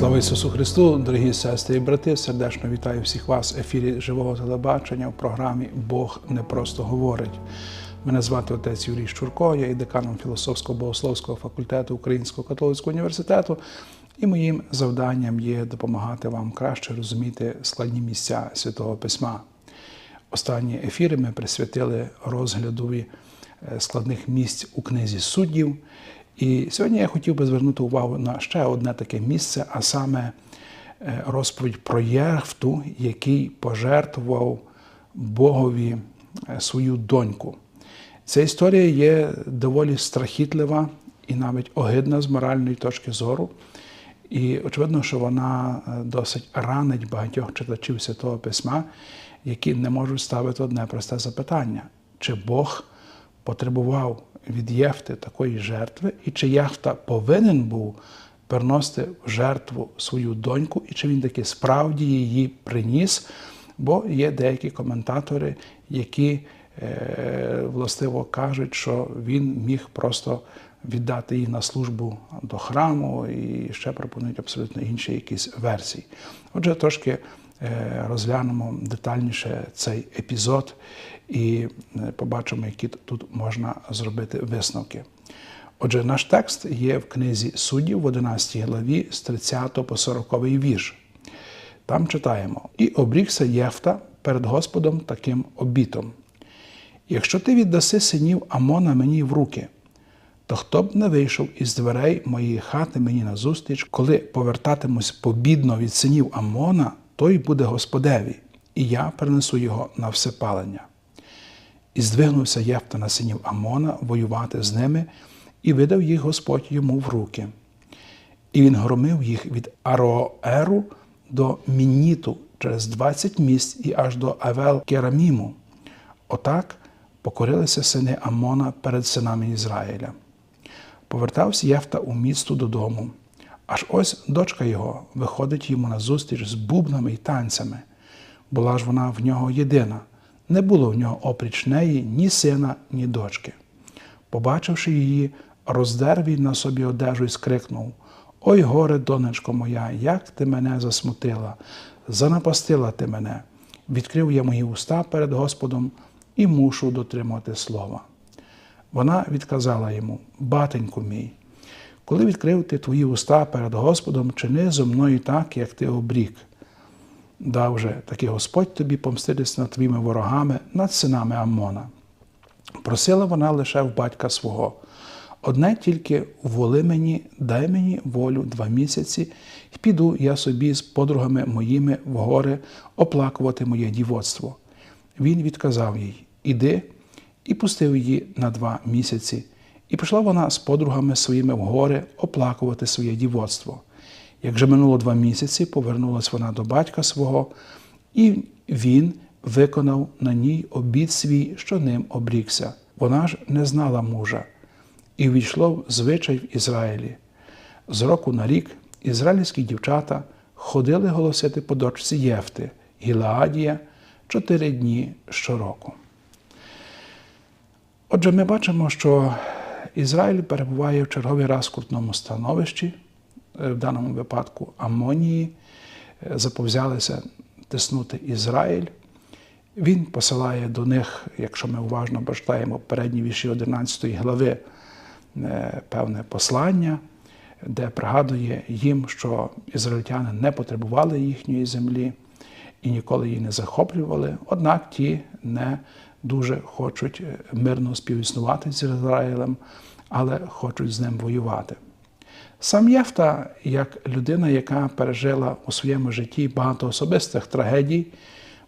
Слава Ісусу Христу, дорогі сестри і брати, сердечно вітаю всіх вас в ефірі живого телебачення в програмі Бог не просто говорить. Мене звати отець Юрій Щурко, я є деканом філософсько-богословського факультету Українського католицького університету, і моїм завданням є допомагати вам краще розуміти складні місця Святого Письма. Останні ефіри ми присвятили розглядові е, складних місць у книзі суддів. І сьогодні я хотів би звернути увагу на ще одне таке місце, а саме е, розповідь про Єрфту, який пожертвував Богові е, свою доньку. Ця історія є доволі страхітлива і навіть огидна з моральної точки зору. І очевидно, що вона е, досить ранить багатьох читачів Святого Письма, які не можуть ставити одне просте запитання: чи Бог потребував від Єфти такої жертви, і чи Єфта повинен був приносити в жертву свою доньку, і чи він таки справді її приніс? Бо є деякі коментатори, які е, властиво кажуть, що він міг просто віддати її на службу до храму і ще пропонують абсолютно інші якісь версії. Отже, трошки е, розглянемо детальніше цей епізод і е, побачимо, які тут можна зробити висновки. Отже, наш текст є в книзі суддів в 11 главі з 30 по 40 вірш. Там читаємо: І обрікся Єфта перед Господом таким обітом. Якщо ти віддаси синів Амона мені в руки, то хто б не вийшов із дверей моєї хати мені назустріч, коли повертатимусь побідно від синів Амона, той буде Господеві, і я принесу його на всепалення. І здвигнувся Єфта на синів Амона воювати з ними, і видав їх Господь йому в руки. І він громив їх від Ароеру до Мінніту через 20 місць і аж до Авел Кераміму. Отак покорилися сини Амона перед синами Ізраїля. Повертався Єфта у місто додому. Аж ось дочка його виходить йому назустріч з бубнами й танцями. Була ж вона в нього єдина, не було в нього опріч неї ні сина, ні дочки. Побачивши її, роздер він на собі одежу і скрикнув Ой, горе, донечко моя, як ти мене засмутила, занапастила ти мене, відкрив я мої уста перед Господом і мушу дотримати слова. Вона відказала йому, батеньку мій, коли відкрив ти твої уста перед Господом, чини зо мною так, як ти обрік. Дав же таки Господь тобі помститися над твоїми ворогами, над синами Аммона. Просила вона лише в батька свого. Одне тільки воли мені, дай мені волю два місяці, і піду я собі з подругами моїми в гори оплакувати моє дівоцтво. Він відказав їй Іди, і пустив її на два місяці. І пішла вона з подругами своїми в гори оплакувати своє дівоцтво. Як же минуло два місяці, повернулась вона до батька свого, і він виконав на ній обід свій, що ним обрікся. Вона ж не знала мужа, і ввійшло в звичай в Ізраїлі. З року на рік ізраїльські дівчата ходили голосити по дочці Єфти, Гілаадія, чотири дні щороку. Отже, ми бачимо, що Ізраїль перебуває в черговий раз в крутному становищі, в даному випадку Амонії, е, заповзялися тиснути Ізраїль. Він посилає до них, якщо ми уважно прочитаємо передні віші 11 глави, е, певне послання, де пригадує їм, що ізраїльтяни не потребували їхньої землі і ніколи її не захоплювали, однак ті не дуже хочуть мирно співіснувати з Ізраїлем, але хочуть з ним воювати. Сам Єфта, як людина, яка пережила у своєму житті багато особистих трагедій,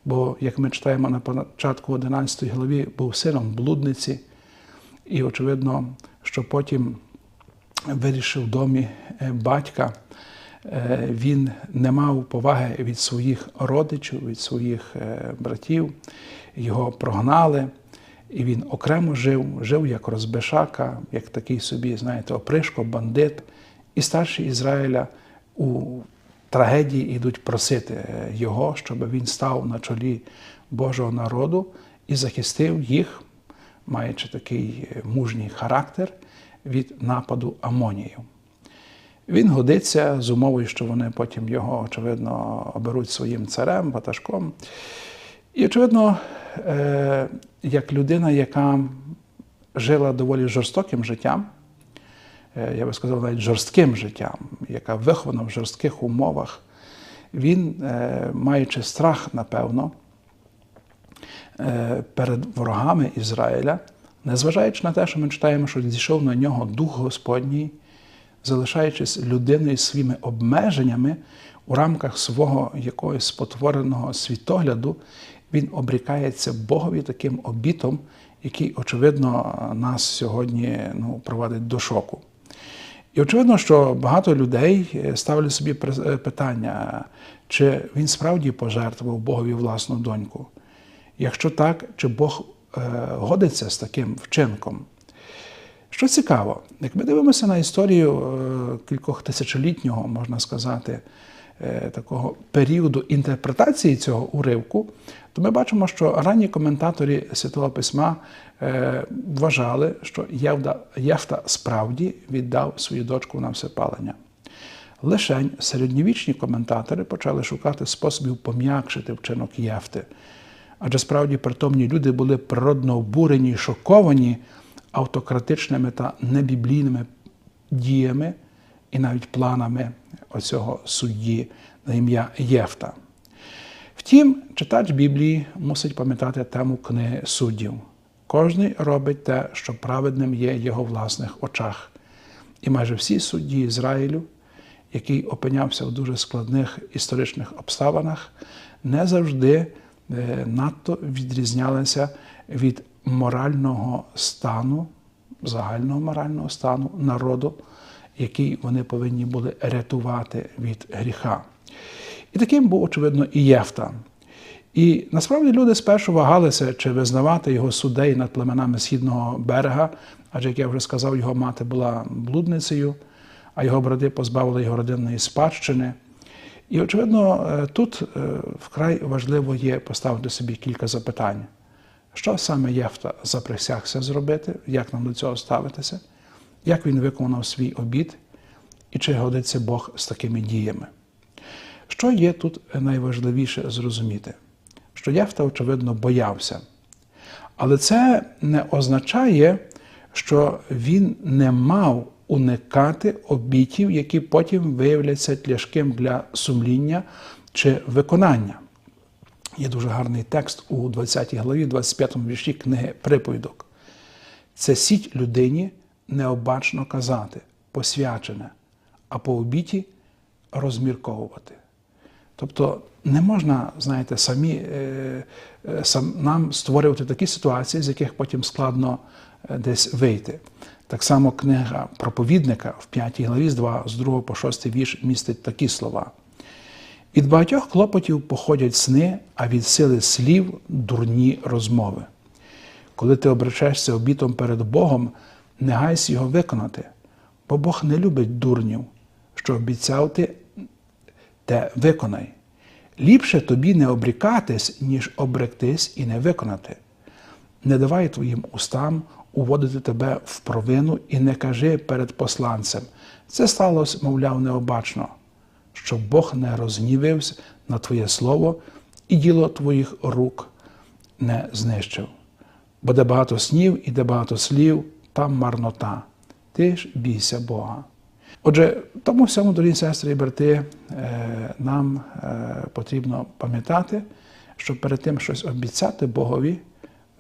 бо, як ми читаємо на початку 11 главі, був сином блудниці, і, очевидно, що потім вирішив в домі е, батька, е, він не мав поваги від своїх родичів, від своїх е, братів, його прогнали. І він окремо жив, жив як розбишака, як такий собі, знаєте, опришко, бандит. І старші Ізраїля у трагедії йдуть просити його, щоб він став на чолі Божого народу і захистив їх, маючи такий мужній характер від нападу Амонію. Він годиться з умовою, що вони потім його, очевидно, оберуть своїм царем, ватажком. І, очевидно, е, як людина, яка жила доволі жорстоким життям, е, я би сказав, навіть жорстким життям, яка вихована в жорстких умовах, він, е, маючи страх, напевно, е, перед ворогами Ізраїля, незважаючи на те, що ми читаємо, що зійшов на нього Дух Господній, залишаючись людиною своїми обмеженнями у рамках свого якогось спотвореного світогляду, він обрікається Богові таким обітом, який, очевидно, нас сьогодні ну, провадить до шоку. І очевидно, що багато людей ставлять собі питання, чи він справді пожертвував Богові власну доньку. Якщо так, чи Бог е, годиться з таким вчинком? Що цікаво, як ми дивимося на історію е, кількох тисячолітнього, можна сказати, е, такого періоду інтерпретації цього уривку, то ми бачимо, що ранні коментаторі Святого Письма е, вважали, що Євда, Єфта справді віддав свою дочку на всепалення. Лишень середньовічні коментатори почали шукати способів пом'якшити вчинок Єфти. Адже справді притомні люди були природно обурені і шоковані автократичними та небіблійними діями і навіть планами оцього судді на ім'я Єфта. Втім, читач Біблії мусить пам'ятати тему книги суддів. Кожний робить те, що праведним є в його власних очах. І майже всі судді Ізраїлю, який опинявся в дуже складних історичних обставинах, не завжди е, надто відрізнялися від морального стану, загального морального стану народу, який вони повинні були рятувати від гріха. І таким був, очевидно, і Єфта. І насправді люди спершу вагалися, чи визнавати його судей над племенами східного берега, адже, як я вже сказав, його мати була блудницею, а його брати позбавили його родинної спадщини. І, очевидно, е, тут е, вкрай важливо є поставити собі кілька запитань. Що саме Єфта заприсягся зробити, як нам до цього ставитися, як він виконав свій обід і чи годиться Бог з такими діями? Що є тут найважливіше зрозуміти? Що Єфта, очевидно, боявся. Але це не означає, що він не мав уникати обітів, які потім виявляться тяжким для сумління чи виконання. Є дуже гарний текст у 20 главі, 25 вірші книги Приповідок. Це сіть людині необачно казати, посвячене, а по обіті розмірковувати. Тобто не можна, знаєте, самі е, е, сам, нам створювати такі ситуації, з яких потім складно е, десь вийти. Так само книга проповідника в 5 главі з 2, з 2 по 6 вірш містить такі слова. Від багатьох клопотів походять сни, а від сили слів дурні розмови. Коли ти обречешся обітом перед Богом, не гайся його виконати, бо Бог не любить дурнів, що обіцяв ти, те виконай. Ліпше тобі не обрікатись, ніж обректись і не виконати. Не давай твоїм устам уводити тебе в провину і не кажи перед посланцем. Це сталося, мовляв, необачно щоб Бог не розгнівився на Твоє Слово і діло Твоїх рук не знищив. Бо де багато снів і де багато слів, там марнота. Ти ж бійся Бога. Отже, тому всьому, дорогі сестри і брати, е, нам е, потрібно пам'ятати, що перед тим щось обіцяти Богові,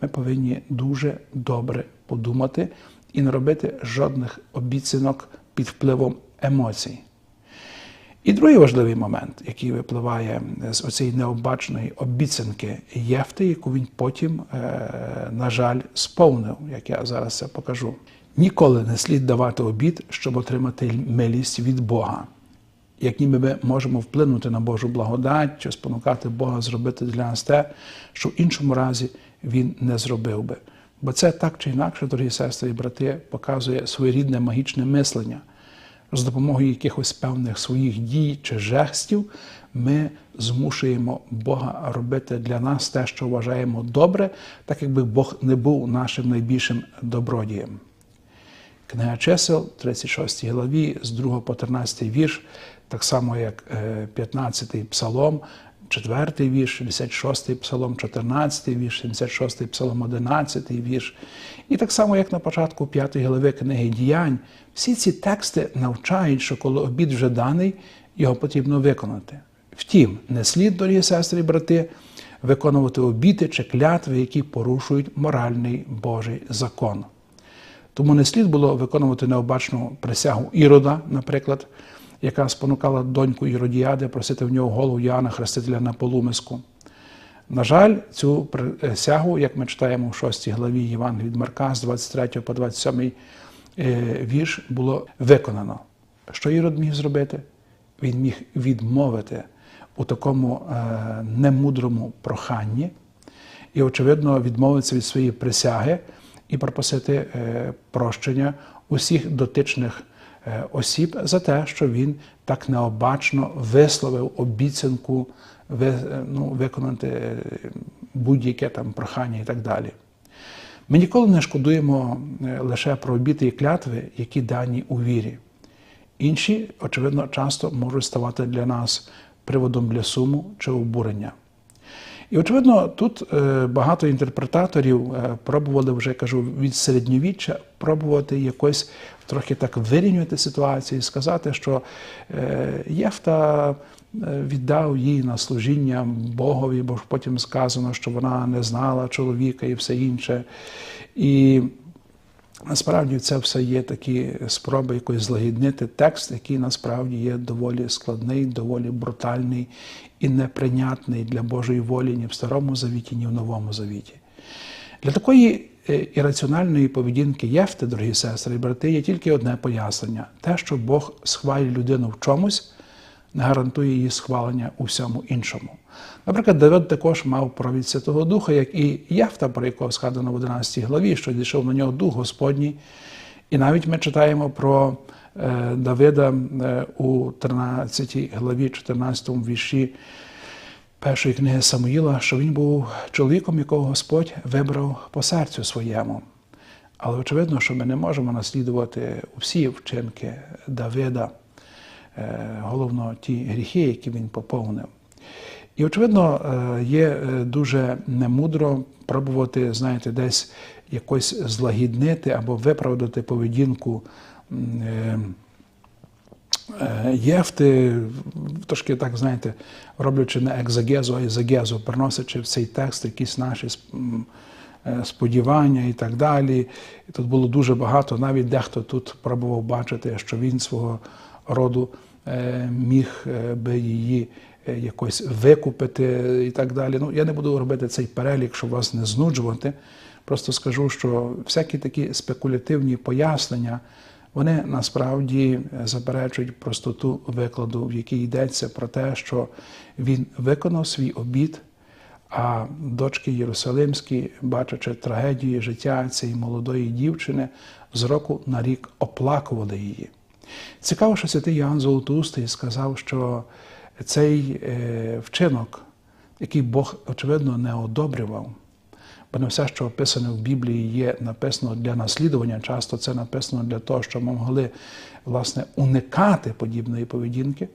ми повинні дуже добре подумати і не робити жодних обіцянок під впливом емоцій. І другий важливий момент, який випливає з оцієї необачної обіцянки Єфти, яку він потім, е, на жаль, сповнив, як я зараз це покажу. Ніколи не слід давати обід, щоб отримати милість від Бога. Як ніби ми можемо вплинути на Божу благодать чи спонукати Бога зробити для нас те, що в іншому разі Він не зробив би. Бо це так чи інакше, дорогі сестри і брати, показує своєрідне магічне мислення з допомогою якихось певних своїх дій чи жестів, ми змушуємо Бога робити для нас те, що вважаємо добре, так якби Бог не був нашим найбільшим добродієм. Книга чисел, 36 главі, з 2 по 13 вірш, так само як 15 псалом, 4 вірш, 66 псалом, 14 вірш, 76 псалом, 11 вірш. І так само, як на початку 5 глави книги діянь, всі ці тексти навчають, що коли обід вже даний, його потрібно виконати. Втім, не слід, дорогі сестри і брати, виконувати обіти чи клятви, які порушують моральний Божий закон. Тому не слід було виконувати необачну присягу Ірода, наприклад, яка спонукала доньку Іродіади просити в нього голову Іоанна Хрестителя на полумиску. На жаль, цю присягу, як ми читаємо в 6 главі Євангелії від Марка з 23 по 27 е, вірш, було виконано. Що Ірод міг зробити? Він міг відмовити у такому е, немудрому проханні і, очевидно, відмовитися від своєї присяги і пропросити е, прощення усіх дотичних осіб за те, що він так необачно висловив обіцянку ну, виконати будь-яке там прохання і так далі. Ми ніколи не шкодуємо лише про обіти і клятви, які дані у вірі. Інші, очевидно, часто можуть ставати для нас приводом для суму чи обурення. І, очевидно, тут е, багато інтерпретаторів е, пробували вже кажу від середньовіччя пробувати якось трохи так вирівнювати ситуацію і сказати, що е, Єфта віддав їй на служіння Богові, бо потім сказано, що вона не знала чоловіка і все інше. І Насправді це все є такі спроби якось злагіднити текст, який насправді є доволі складний, доволі брутальний і неприйнятний для Божої волі ні в Старому Завіті, ні в Новому Завіті. Для такої е, ірраціональної поведінки Єфти, дорогі сестри і брати, є тільки одне пояснення: те, що Бог схвалює людину в чомусь, не гарантує її схвалення у всьому іншому. Наприклад, Давид також мав провід Святого Духа, як і Єфта, про якого згадано в 11 главі, що дійшов на нього Дух Господній. І навіть ми читаємо про е, Давида е, у 13 главі, 14 вірші першої книги Самуїла, що він був чоловіком, якого Господь вибрав по серцю своєму. Але очевидно, що ми не можемо наслідувати всі вчинки Давида, головно ті гріхи, які він поповнив. І, очевидно, е, є е, дуже немудро пробувати, знаєте, десь якось злагіднити або виправдати поведінку е, Єфти, трошки так, знаєте, роблячи не екзагезу, а ізагезу, приносячи в цей текст якісь наші сподівання і так далі. Тут було дуже багато, навіть дехто тут пробував бачити, що він свого роду міг би її Е, якось викупити і так далі. Ну, Я не буду робити цей перелік, щоб вас не знуджувати. Просто скажу, що всякі такі спекулятивні пояснення, вони насправді заперечують простоту викладу, в якій йдеться про те, що він виконав свій обід, а дочки Єрусалимські, бачачи трагедії життя цієї молодої дівчини, з року на рік оплакували її. Цікаво, що святий Іоанн Золотоустий сказав, що цей е, вчинок, який Бог, очевидно, не одобрював. Бо не все, що описане в Біблії, є написано для наслідування, часто це написано для того, щоб ми могли власне, уникати подібної поведінки,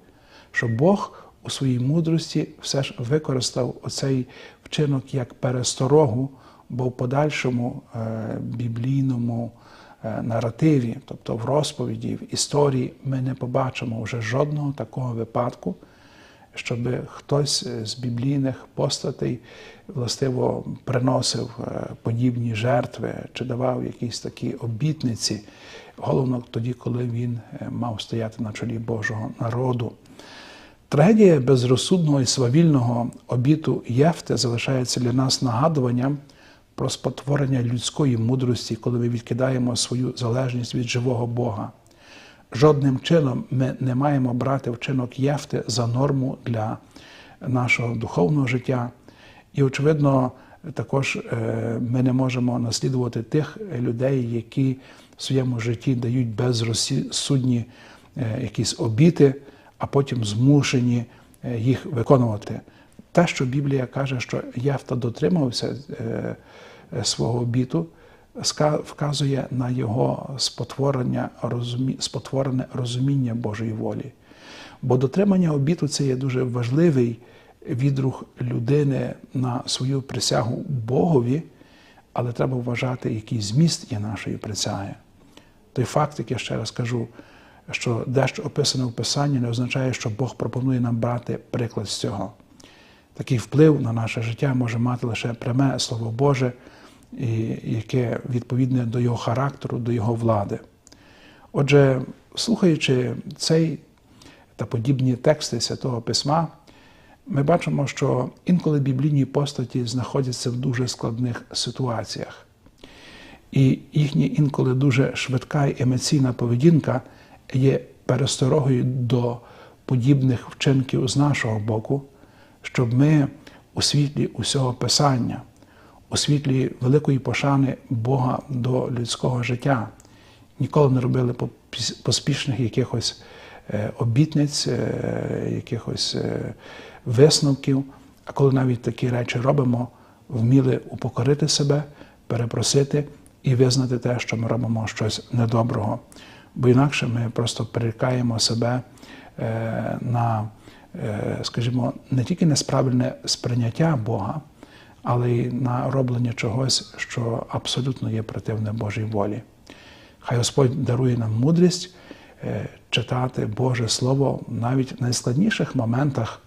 що Бог у своїй мудрості все ж використав оцей вчинок як пересторогу, бо в подальшому е, біблійному наративі, тобто в розповіді, в історії, ми не побачимо вже жодного такого випадку щоб хтось з біблійних постатей властиво приносив е, подібні жертви чи давав якісь такі обітниці, головно тоді, коли він е, мав стояти на чолі Божого народу. Трагедія безрозсудного і свавільного обіту Єфти залишається для нас нагадуванням про спотворення людської мудрості, коли ми відкидаємо свою залежність від живого Бога. Жодним чином ми не маємо брати вчинок Єфти за норму для нашого духовного життя. І, очевидно, також е, ми не можемо наслідувати тих людей, які в своєму житті дають безрозсудні е, якісь обіти, а потім змушені е, їх виконувати. Те, що Біблія каже, що Єфта дотримався свого обіту, вказує на його спотворення, спотворене розуміння Божої волі. Бо дотримання обіту це є дуже важливий відрух людини на свою присягу Богові, але треба вважати, який зміст є нашої присяги. Той факт, як я ще раз кажу, що дещо описане в Писанні, не означає, що Бог пропонує нам брати приклад з цього. Такий вплив на наше життя може мати лише пряме Слово Боже, яке відповідне до його характеру, до його влади. Отже, слухаючи цей та подібні тексти Святого Письма, ми бачимо, що інколи біблійні постаті знаходяться в дуже складних ситуаціях. І їхня інколи дуже швидка і емоційна поведінка є пересторогою до подібних вчинків з нашого боку, щоб ми у світлі усього Писання, у світлі великої пошани Бога до людського життя ніколи не робили поспішних якихось е, обітниць, е, якихось е, висновків. А коли навіть такі речі робимо, вміли упокорити себе, перепросити і визнати те, що ми робимо щось недоброго. Бо інакше ми просто перерікаємо себе на, скажімо, не тільки несправильне сприйняття Бога, але й на роблення чогось, що абсолютно є противне Божій волі. Хай Господь дарує нам мудрість е, читати Боже Слово навіть в найскладніших моментах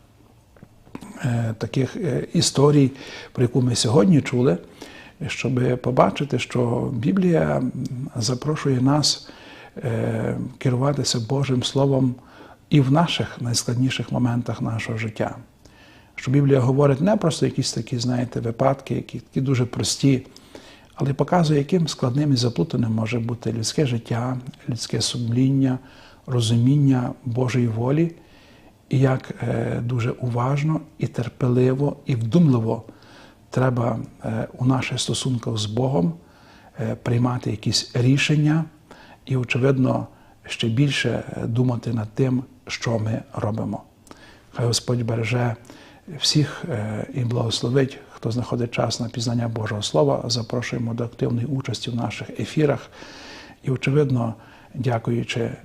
е, таких е, історій, про яку ми сьогодні чули, щоб побачити, що Біблія запрошує нас е, керуватися Божим Словом і в наших найскладніших моментах нашого життя. Що Біблія говорить не просто якісь такі, знаєте, випадки, які такі дуже прості, але показує, яким складним і заплутаним може бути людське життя, людське сумління, розуміння Божої волі, і як е, дуже уважно і терпеливо і вдумливо треба е, у наших стосунках з Богом е, приймати якісь рішення і, очевидно, ще більше е, думати над тим, що ми робимо. Хай Господь береже всіх е, і благословить, хто знаходить час на пізнання Божого Слова. Запрошуємо до активної участі в наших ефірах. І, очевидно, дякуючи е,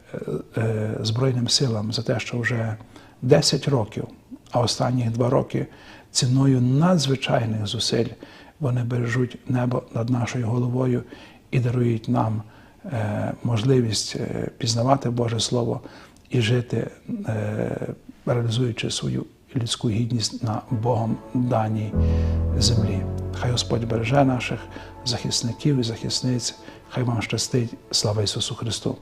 е, Збройним силам за те, що вже 10 років, а останні два роки ціною надзвичайних зусиль вони бережуть небо над нашою головою і дарують нам можливість пізнавати Боже Слово і жити, е, реалізуючи свою людську гідність на Богом даній землі. Хай Господь береже наших захисників і захисниць. Хай вам щастить. Слава Ісусу Христу!